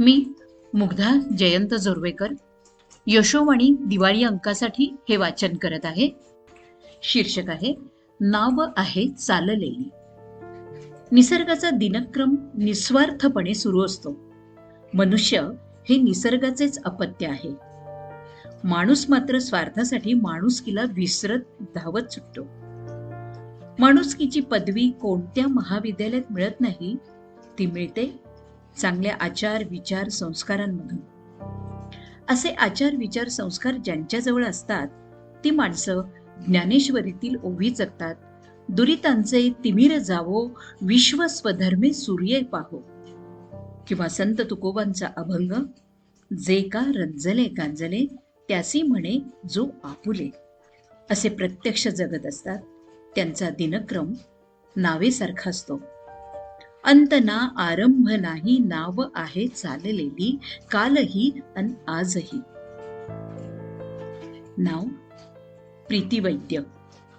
मी मुग्धा जयंत जोरवेकर यशोवाणी दिवाळी अंकासाठी हे वाचन करत आहे. शीर्षक आहे नाव आहे चाललेली. निसर्गाचा दिनक्रम निस्वार्थपणे सुरू असतो. मनुष्य हे निसर्गाचेच अपत्य आहे. माणूस मात्र स्वार्थासाठी माणुसकीला विसरत धावत सुटतो. माणुसकीची पदवी कोणत्या महाविद्यालयात मिळत नाही ती मिळते चांगल्या आचार विचार संस्कारांमधून. असे आचार विचार संस्कार ज्यांच्याजवळ असतात ती माणसं ज्ञानेश्वरीतील ओवी जगतात. दुरितांचे तिमिर जावो विश्व स्वधर्मे सूर्य पाहो. किंवा संत तुकोबांचा अभंग जे का रंजले गांजले त्यासी म्हणे जो आपुले. असे प्रत्यक्ष जगत असतात. त्यांचा दिनक्रम नावेसारखा असतो. अंत ना आरंभ नाही नाव आहे चाललेली कालही अन आजही. नाव प्रीती वैद्य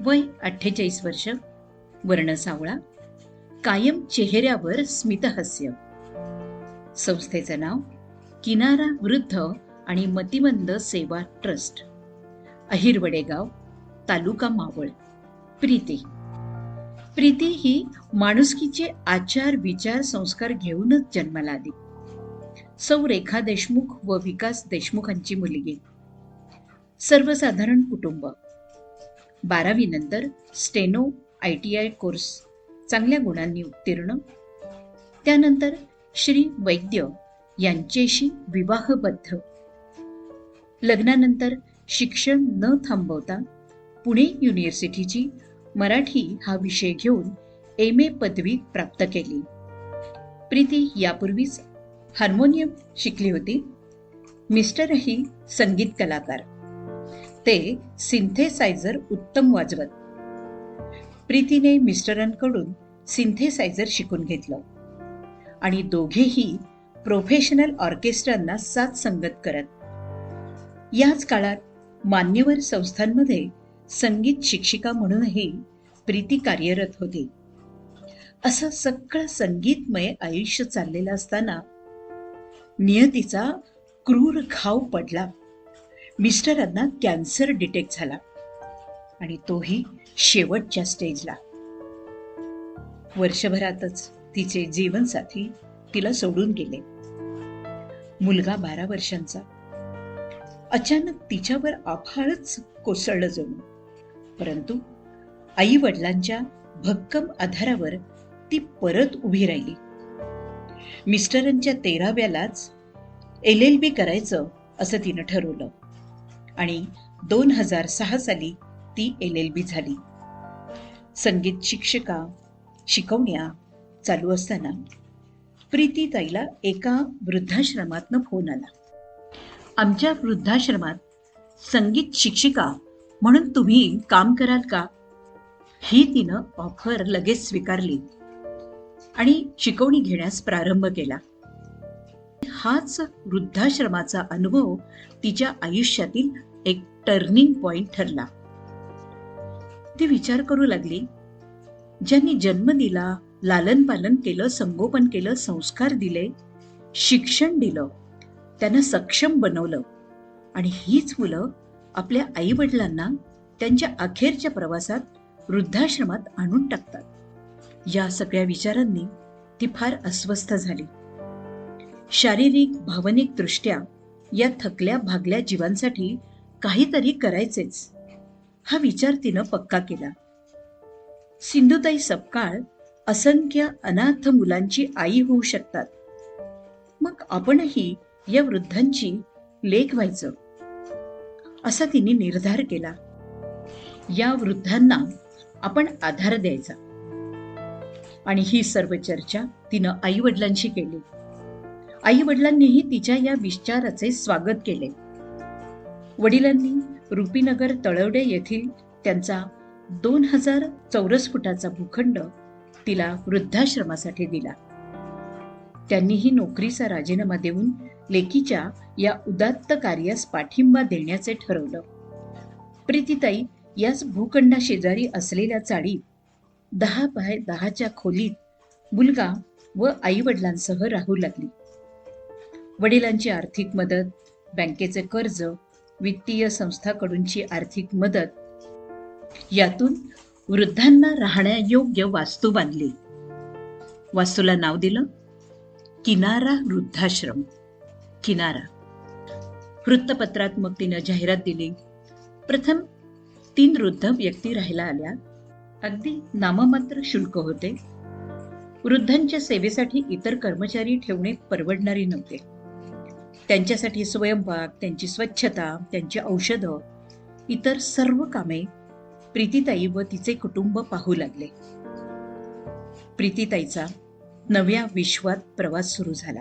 वय अठ्ठेचाळीस वर्ष. वर्ण सावळा. कायम चेहऱ्यावर स्मितहास्य. संस्थेचं नाव किनारा वृद्ध आणि मतिमंद सेवा ट्रस्ट. अहिरवडेगाव तालुका मावळ. प्रीती. प्रीती ही माणुसकीचे आचार विचार संस्कार घेऊनच जन्माला आली. सौ रेखा देशमुख व विकास देशमुखांची मुलगी. सर्वसाधारण कुटुंब. बारावी नंतर steno I T I course चांगल्या गुणांनी उत्तीर्ण. त्यानंतर श्री वैद्य यांच्याशी विवाहबद्ध. लग्नानंतर शिक्षण न थांबवता पुणे युनिव्हर्सिटीची मराठी हा विषय घेऊन एम ए पदवी प्राप्त केली. प्रीती यापूर्वीच हार्मोनियम शिकली होती. मिस्टरही संगीत कलाकार. ते सिंथेसायझर उत्तम वाजवत. प्रीतीने मिस्टरांकडून सिंथेसायझर शिकून घेतलं. आणि दोघेही प्रोफेशनल ऑर्केस्ट्रांना साथ संगत करत. याच काळात मान्यवर संस्थांमध्ये संगीत शिक्षिका म्हणूनही प्रीती कार्यरत होती. असं सगळं संगीतमय आयुष्य चाललेलं असताना नियतीचा क्रूर घाव पडला. मिस्टरांना कॅन्सर डिटेक्ट झाला आणि तोही शेवटच्या स्टेजला. वर्षभरातच तिचे जीवनसाथी तिला सोडून गेले. मुलगा बारा वर्षांचा. अचानक तिच्यावर आभाळच कोसळलं जणू परंतु आई वडिलांच्या भक्कम आधारावर ती परत उभी राहिली. मिस्टरांच्या तेराव्यालाच एल एल बी करायचं असं तिनं ठरवलं आणि दोन हजार सहा साली ती एल एल बी झाली. संगीत शिक्षिका शिकवण्या चालू असताना प्रीती ताईला एका वृद्धाश्रमातनं फोन आला. आमच्या वृद्धाश्रमात संगीत शिक्षिका म्हणून तुम्ही काम कराल का? ही तिनं ऑफर लगेच स्वीकारली. आणि शिकवणी घेण्यास प्रारंभ केला. हाच वृद्धाश्रमाचा अनुभव तिच्या आयुष्यातील एक टर्निंग पॉइंट ठरला. ती विचार करू लागली. ज्यांनी जन्म दिला लालन पालन केलं संगोपन केलं संस्कार दिले शिक्षण दिलं त्यांना सक्षम बनवलं. आणि हीच मुलं आपल्या आई वडिलांना त्यांच्या अखेरच्या प्रवासात वृद्धाश्रमात आणून टाकतात. या सगळ्या विचारांनी ती फार अस्वस्थ झाली. शारीरिक भावनिक दृष्ट्या या थकल्या भागल्या जीवांसाठी काहीतरी करायचेच. हा विचार तिनं पक्का केला. सिंधुताई सपकाळ असंख्य अनाथ मुलांची आई होऊ शकतात. मग आपणही या वृद्धांची लेख व्हायचं. असा तिने निर्धार केला. या वृद्धांना आपण आधार द्यायचा. आणि ही सर्व चर्चा तिनं आई वडिलांशी केली. आई वडिलांनीही तिच्या या विचाराचे स्वागत केले. वडिलांनी रुपीनगर तळवडे येथील त्यांचा दोन हजार चौरस फुटाचा भूखंड तिला वृद्धाश्रमासाठी दिला. त्यांनीही नोकरीचा राजीनामा देऊन लेकीच्या या उदात्त कार्यास पाठिंबा देण्याचे ठरवलं. प्रीतीताई याच भूखंडा शेजारी असलेल्या चाळीत दहा बाय दहाच्या खोलीत मुलगा व आईवडिलांसह राहू लागली. वडिलांची आर्थिक मदत बँकेचे कर्ज वित्तीय संस्थाकडूनची आर्थिक मदत यातून वृद्धांना राहण्यायोग्य वास्तू बांधली. वास्तूला नाव दिलं किनारा वृद्धाश्रम. किनारा. वृत्तपत्रात मग तिनं जाहिरात दिली. प्रथम तीन वृद्ध व्यक्ती राहायला आल्या. अगदी नाममात्र शुल्क होते. वृद्धांच्या सेवेसाठी इतर कर्मचारी ठेवणे परवडणारे नव्हते. त्यांच्यासाठी स्वयंपाक त्यांची स्वच्छता त्यांची औषधं इतर सर्व कामे प्रीतीताई व तिचे कुटुंब पाहू लागले. प्रीतीताईचा नव्या विश्वात प्रवास सुरू झाला.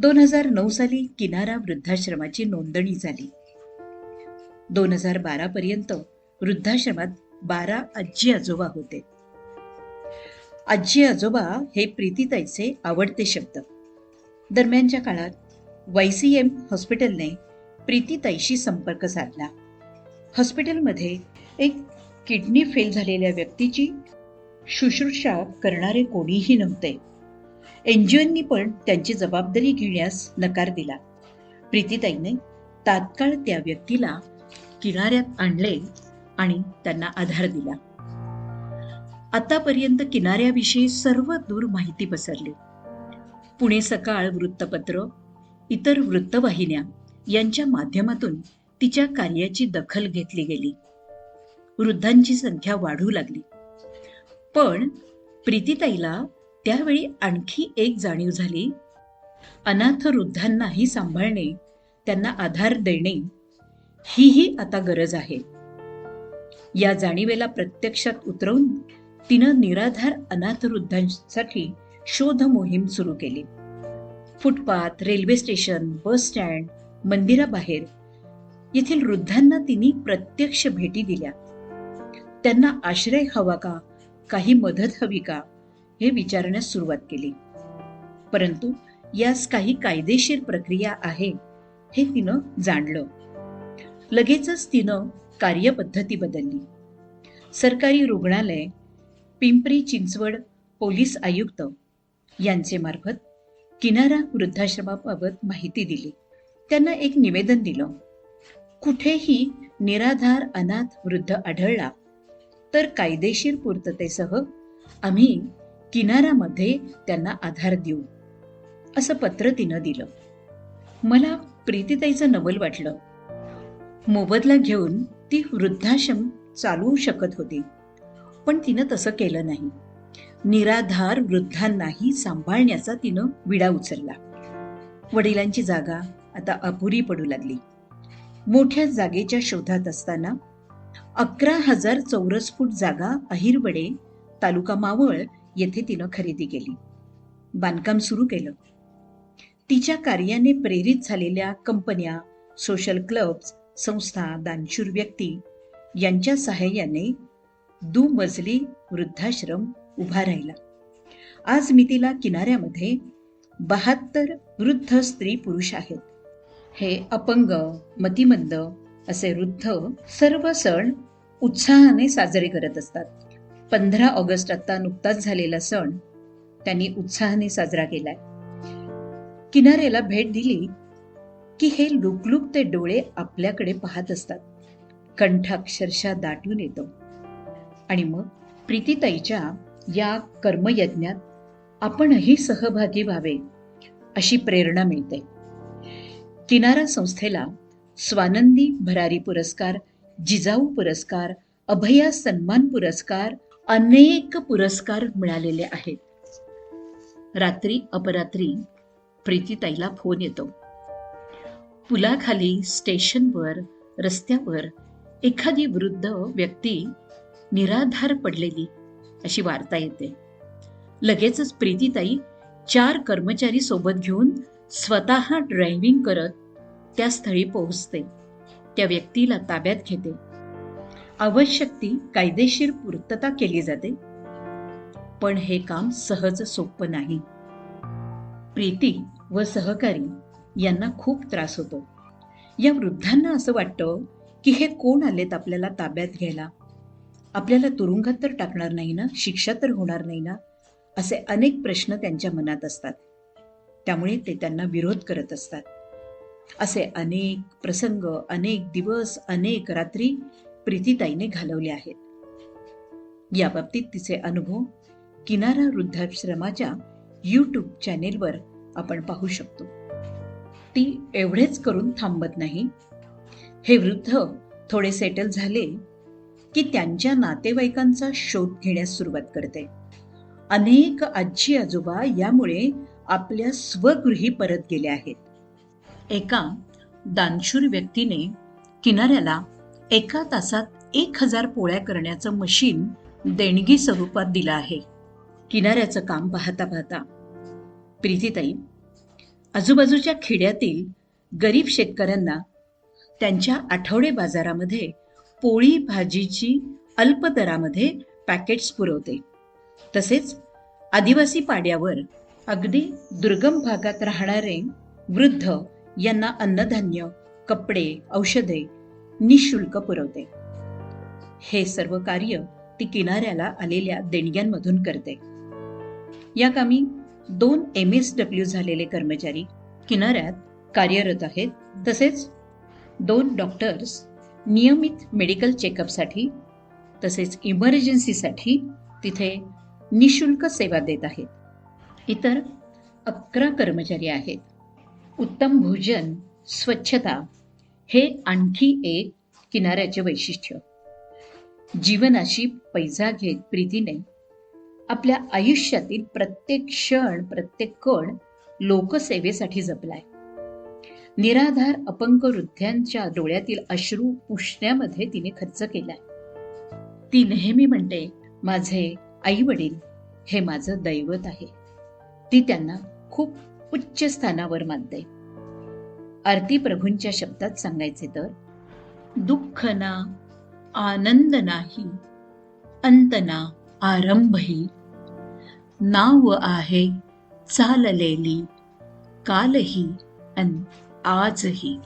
दोन हजार नऊ साली किनारा वृद्धाश्रमाची नोंदणी झाली. दोन हजार बारा पर्यंत वृद्धाश्रमात बारा आजी आजोबा होते. आजी आजोबा हे प्रीतीताईचे आवडते शब्द. दरम्यानच्या काळात वायसीएम हॉस्पिटलने प्रीतीताईशी संपर्क साधला. हॉस्पिटलमध्ये एक किडनी फेल झालेल्या व्यक्तीची शुश्रूषा करणारे कोणीही नव्हते. एनजीओनी पण त्यांची जबाबदारी घेण्यास नकार दिला. प्रीतीताईने तात्काळ त्या व्यक्तीला किनाऱ्यात आणले आणि त्यांना आधार दिला. आतापर्यंत किनाऱ्याविषयी सर्व दूर माहिती पसरली. पुणे सकाळ वृत्तपत्र इतर वृत्तवाहिन्या यांच्या माध्यमातून तिच्या कार्याची दखल घेतली गेली. वृद्धांची संख्या वाढू लागली. पण प्रीतीताईला त्यावेळी आणखी एक जाणीव झाली. अनाथ वृद्धांनाही सांभाळणे त्यांना आधार देणे हीही आता गरज आहे. या जाणीवेला प्रत्यक्षात उतरवून तिनं निराधार अनाथ वृद्धांसाठी शोध मोहीम सुरू केली. Footpath railway station bus stand मंदिराबाहेर येथील वृद्धांना तिने प्रत्यक्ष भेटी दिल्या. त्यांना आश्रय हवा का? काही मदत हवी का? हे विचारण्यास सुरुवात केली. परंतु यास काही कायदेशीर प्रक्रिया आहे हे तिनं जाणलं. लगेचच तिनं कार्यपद्धती बदलली. सरकारी रुग्णालय पिंपरी चिंचवड पोलीस आयुक्त यांचे मार्फत किनारा वृद्धाश्रमाबाबत माहिती दिली. त्यांना एक निवेदन दिलं. कुठेही निराधार अनाथ वृद्ध आढळला तर कायदेशीर पूर्ततेसह आम्ही किनारामध्ये त्यांना आधार देऊ असं पत्र तिनं दिलं. मला प्रीतीताईचं नवल वाटलं. मोबदला घेऊन ती वृद्धाश्रम चालवू शकत होती. पण तिनं तसं केलं नाही. निराधार वृद्धांनाही सांभाळण्याचा तिनं विडा उचलला. वडिलांची जागा आता अपुरी पडू लागली. मोठ्या जागेच्या शोधात असताना अकरा हजार चौरस फूट जागा अहिरवडे तालुका मावळ येथे तिनं खरेदी केली. बांधकाम सुरू केलं. तिच्या कार्याने प्रेरित झालेल्या कंपन्या सोशल क्लब्स संस्था दानशूर व्यक्ती यांच्या सहाय्याने दुमजली वृद्धाश्रम उभा राहिला. आज मी तिला किनाऱ्यामध्ये बहात्तर वृद्ध स्त्री पुरुष आहेत. हे अपंग मतिमंद असे वृद्ध सर्व सण उत्साहाने साजरे करत असतात. पंधरा ऑगस्ट आता नुकताच झालेला सण त्यांनी उत्साहाने साजरा केलाय. किनाऱ्याला भेट दिली की हे लुकलुकते डोळे आपल्याकडे पाहत असतात. कंठ अक्षरशः दाटून येतो. आणि मग प्रीतीताईच्या या कर्मयज्ञात आपणही सहभागी व्हावे अशी प्रेरणा मिळते. किनारा संस्थेला स्वानंदी भरारी पुरस्कार जिजाऊ पुरस्कार अभया सन्मान पुरस्कार अनेक पुरस्कार मिळालेले आहेत. रात्री अपरात्री प्रीतीताईला फोन येतो. पुलाखाली स्टेशनवर रस्त्यावर एखादी वृद्ध व्यक्ती निराधार पडलेली अशी वार्ता येते. लगेचच प्रीतीताई चार कर्मचारी सोबत घेऊन स्वतः ड्रायव्हिंग करत त्या स्थळी पोहोचते. त्या व्यक्तीला ताब्यात घेते. आवश्यक ती कायदेशीर पूर्तता केली जाते. पण हे काम सहज सोपं नाही. प्रीती व सहकारी यांना खूप त्रास होतो. या वृद्धांना असं वाटतं की हे कोण आलेत आपल्याला ताब्यात घ्यायला? आपल्याला तुरुंगात तर टाकणार नाही ना? शिक्षा तर होणार नाही ना? असे अनेक प्रश्न त्यांच्या मनात असतात. त्यामुळे ते त्यांना विरोध करत असतात. असे अनेक प्रसंग अनेक दिवस अनेक रात्री प्रीतीताईने घालवले आहेत. याबाबतीत तिचे अनुभव किनारा वृद्धाश्रमाच्या यूट्यूब चॅनेलवर आपण पाहू शकतो. ती एवढेच करून थांबत नाही. हे वृद्ध थोडे सेटल झाले की त्यांच्या नातेवाईकांचा शोध घेण्यास सुरुवात करते. अनेक आजी आजोबा यामुळे आपल्या स्वगृही परत गेले आहेत. एका दानशूर व्यक्तीने किनाऱ्याला एका तासात एक हजार पोळ्या करण्याचं मशीन देणगी स्वरूपात दिलं आहे. किनाऱ्याचं काम पाहता पाहता. प्रीतीताई आजूबाजूच्या खेड्यातील गरीब शेतकऱ्यांना त्यांच्या आठवडे बाजारामध्ये पोळी भाजीची अल्प दरामध्ये पॅकेट्स पुरवते. तसेच आदिवासी पाड्यावर अगदी दुर्गम भागात राहणारे वृद्ध यांना अन्नधान्य कपडे औषधे निशुल्क पुरवते. हे सर्व कार्य ती किनाऱ्याला आलेल्या देणग्यांमधून करते. या कामी दोन एम एस डब्ल्यू झालेले कर्मचारी किनाऱ्यात कार्यरत आहेत. तसेच दोन डॉक्टर्स नियमित मेडिकल चेकअपसाठी तसेच इमर्जन्सीसाठी तिथे निशुल्क सेवा देत आहेत. इतर अकरा कर्मचारी आहेत. उत्तम भोजन स्वच्छता हे आणखी एक किनाऱ्याचे वैशिष्ट्य. जीवनाशी पैजा घेत प्रीतीने आपल्या आयुष्यातील प्रत्येक क्षण प्रत्येक कण लोकसेवेसाठी जपलाय. निराधार अपंग वृद्ध्यांच्या डोळ्यातील अश्रू पुसण्यामध्ये तिने खर्च केलाय. ती नेहमी म्हणते माझे आई वडील हे माझं दैवत आहे. ती त्यांना खूप उच्च स्थानावर मानते. आरती प्रभूंच्या शब्दात सांगायचे तर दुःख ना आनंद नाही अंत ना आरंभही. नाव आहे चाललेली कालही अन आजही.